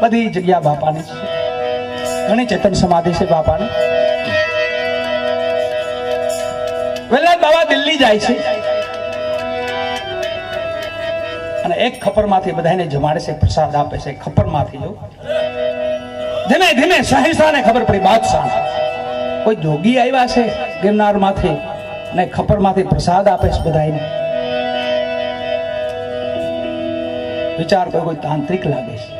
બધી જગ્યા બાપાની છે. ઘણી ચેતન સમાધિ છે બાપાની. વેલા બાબા દિલ્હી જાય છે. અને એક ખપરમાંથી બધાને જમાડે છે, પ્રસાદ આપે છે. ખપરમાંથી જો. ધીમે ધીમે સહેસાને ખબર પડી, બાદશાહ. કોઈ જોગી આવ્યા છે ગિરનારમાંથી ને ખપરમાંથી પ્રસાદ આપે છે બધાને વિચાર કોઈ કોઈ તાંત્રિક લાગે છે,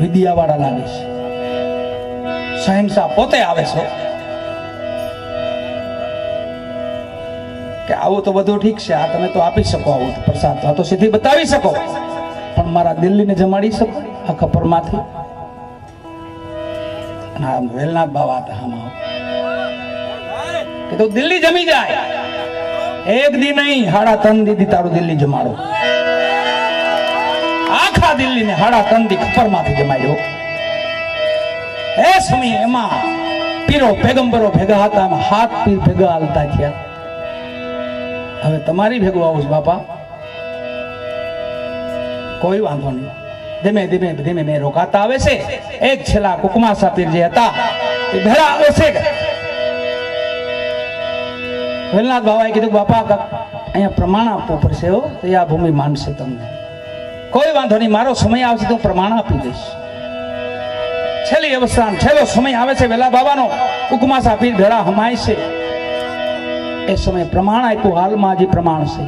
વિદ્યાવાળા લાગે છે. સહિંસા પોતે આવે છે. કે આવું તો બધું ઠીક છે, આ તમે તો આપી શકો આવું પ્રસાદ, આ તો સીધી બતાવી શકો. પણ મારા દિલ્હીને જમાડી શકો આ ખપરમાંથી વેલનાથ બાવા હતા આમાં. કે તો દિલ્હી જમી જાય. એક દી નહીં, હાડા ત્રણ દીદી તારું દિલ્હી જમાડો. આખા દિલ્હીને હાડા તંદી ખપરમાંથી જમાયો એ સમય એમાં પીરો પેગંબરો ભેગા હતા એમાં હાથ પીર ભેગા હાલતા થયા. હવે તમારી ભેગું આવું બાપા. કોઈ વાંધો નહીં. ધીમે ધીમે ધીમે મેં રોકાતા આવે છે. એક છેલ્લા કુકમા સાપીર જે હતા, એ ભેળા આવે છે. વેલનાથ બાબાએ કીધું બાપા અહીંયા પ્રમાણ આપવું પડશે હો, તો ભૂમિ માનશે તમને. કોઈ વાંધો નહીં, મારો સમય આવશે તો પ્રમાણ આપી દઈશ. છેલ્લી અવસ્થાન છેલ્લો સમય આવે છે, વેલા બાબાનો કુકમા આપી ભેળા હમાય છે. એ સમય પ્રમાણ આપ્યું, હાલમાં જે પ્રમાણ છે.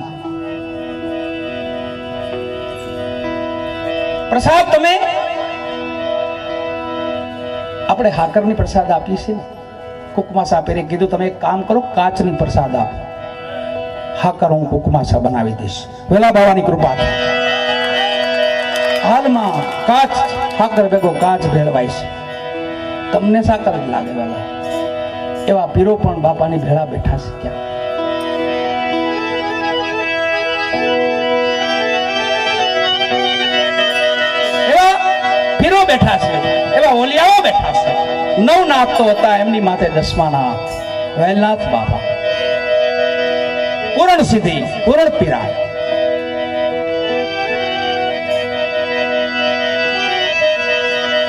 પ્રસાદ તમે? આપણે હાકરની પ્રસાદ આપી છે કુકમાસ કુકમા સાપેરે કીધું, તમે એક કામ કરો, કાચની પ્રસાદ આપો. હાકર હું કુકમાસા બનાવી દઈશ. વેલા બાવાની કૃપા હાલમાં કાચ હાકર ભેગો કાચ ભેળવાય છે. તમને સાકર જ લાગે વેલા એવા પીરો પણ બાપાની ભેળા બેઠા છે બેઠા છે. એવા ઓલિયાઓ બેઠા છે. નવ તો હતા એમની માથે દસમા નાથ વૈલનાથ બાપા. પૂરણ સિદ્ધિ, પૂરણ પીરા